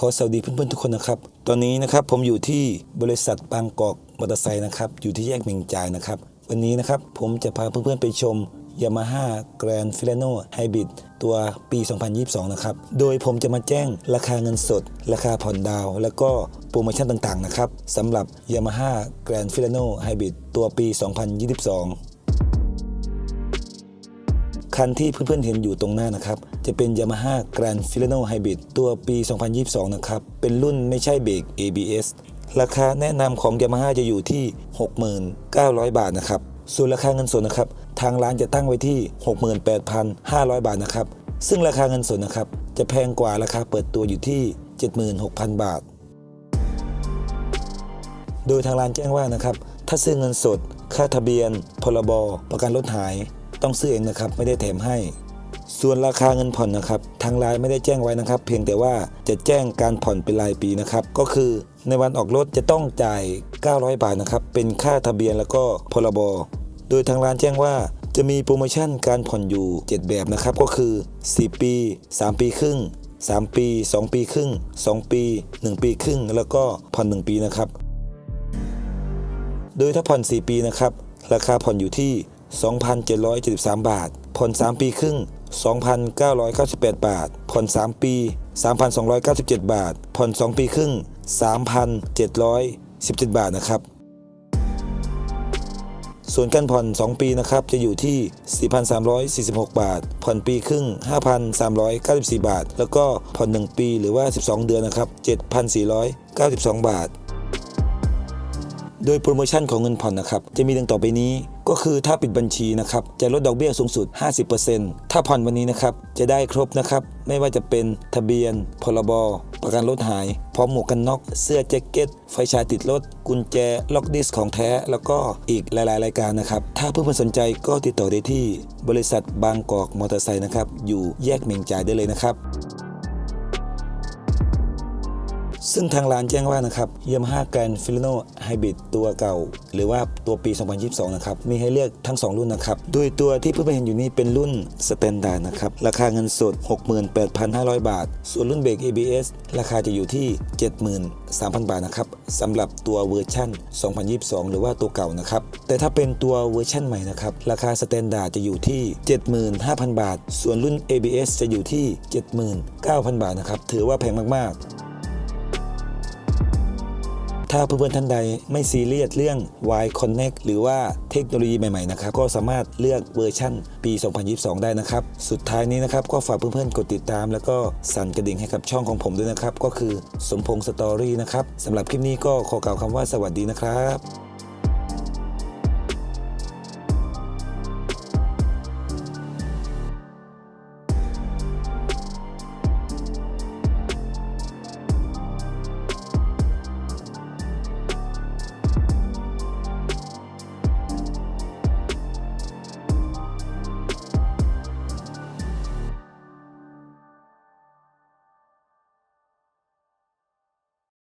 ขอสวัสดีเพื่อนๆทุกคนนะครับ ตอนนี้นะครับผมอยู่ที่บริษัทบางกอกมอเตอร์ไซค์นะครับ อยู่ที่แยกเมงจ่ายนะครับ วันนี้นะครับผมจะพาเพื่อนๆไปชม Yamaha Grand Filano Hybrid ตัวปี 2022 นะครับ โดยผมจะมาแจ้งราคาเงินสด ราคาผ่อนดาว แล้วก็โปรโมชั่นต่างๆนะครับสำหรับ Yamaha Grand Filano Hybrid ตัวปี 2022 คันที่เพื่อนๆเห็นอยู่ตรงหน้านะครับ จะเป็น Yamaha Grand Filano Hybrid ตัวปี 2022 นะครับ เป็นรุ่นไม่ใช่เบรก ABS ราคาแนะนำของ Yamaha จะอยู่ที่ 69,000 บาทนะครับ ส่วนราคาเงินสดนะครับ ทางร้านจะตั้งไว้ที่ 68,500 บาทนะครับ ซึ่งราคาเงินสดนะครับ จะแพงกว่าราคาเปิดตัวอยู่ที่ 76,000 บาท โดยทางร้านแจ้งว่านะครับ ถ้าซื้อเงินสด ค่าทะเบียน พรบ ประกันรถหาย ต้องซื้อเองนะครับ ไม่ได้แถมให้ ส่วนราคาเงินผ่อนนะครับ ทางร้านไม่ได้แจ้งไว้นะครับ เพียงแต่ว่าจะแจ้งการผ่อนเป็นรายปีนะครับ ก็คือในวันออกรถจะต้องจ่าย 900 บาทนะครับ เป็นค่าทะเบียนแล้วก็พรบ โดยทางร้านแจ้งว่าจะมีโปรโมชั่นการผ่อนอยู่ 7 แบบนะครับ ก็คือ 4 ปี 3 ปีครึ่ง 3 ปี 2 ปีครึ่ง 2 ปี 1 ปีครึ่ง แล้วก็ผ่อน 1 ปีนะครับ โดยถ้าผ่อน 4 ปีนะครับ ราคาผ่อนอยู่ที่ 2,773 บาท ผ่อน 3 ปีครึ่ง 2,998 บาท ผ่อน 3 ปี 3,297 บาท ผ่อน 2 ปีครึ่ง 3,717 บาทนะครับ ส่วนการผ่อน 2 ปีนะครับ จะอยู่ที่ 4,346 บาท ผ่อนปีครึ่ง 5,394 บาท แล้วก็ผ่อน 1 ปีหรือว่า 12 เดือนนะครับ 7,492 บาท โดยโปรโมชั่นของเงินผ่อนนะครับจะมีดังต่อไปนี้ ก็คือถ้าปิดบัญชีนะครับจะลดดอกเบี้ยสูงสุด 50%ถ้าผ่อนวันนี้นะครับจะได้ครบนะครับไม่ว่าจะเป็นทะเบียน พรบ ประกันรถหาย พร้อมหมวกกันน็อก เสื้อแจ็คเก็ต ไฟฉายติดรถ กุญแจ ล็อกดิสของแท้ แล้วก็อีกหลายๆ รายการนะครับ ถ้าเพื่อนๆสนใจก็ติดต่อได้ที่บริษัทบางกอกมอเตอร์ไซค์นะครับ อยู่แยกเมงจ่ายได้เลยนะครับ ซึ่งทางร้านแจ้งว่านะครับ Yamaha Grand Filano Hybrid ตัวเก่า หรือว่าตัวปี 2022 นะครับ มีให้เลือกทั้ง 2 รุ่นนะครับโดยตัวที่เพื่อนๆเห็นอยู่นี้เป็นรุ่น Standard นะครับ ราคาเงินสด 68,500 บาท ส่วนรุ่นเบรก ABS ราคาจะอยู่ที่ 73,000 บาทนะครับสำหรับตัวเวอร์ชั่น 2022 หรือว่าตัวเก่านะครับ แต่ถ้าเป็นตัวเวอร์ชั่นใหม่นะครับ ราคา Standard จะอยู่ที่ 75,000 บาท ส่วนรุ่น ABS จะอยู่ที่ 79,000 บาทนะครับ ถือว่าแพงมากๆ ถ้าเพื่อนๆท่านใดไม่ซีเรียสเรื่อง Y Connect หรือว่าเทคโนโลยีใหม่ๆนะครับก็สามารถเลือกเวอร์ชั่นปี 2022 ได้นะครับ สุดท้ายนี้นะครับก็ฝากเพื่อนๆกดติดตาม แล้วก็สั่นกระดิ่งให้กับช่องของผมด้วยนะครับ ก็คือสมพงษ์สตอรี่นะครับสำหรับคลิปนี้ก็ขอกล่าวคำว่าสวัสดีนะครับ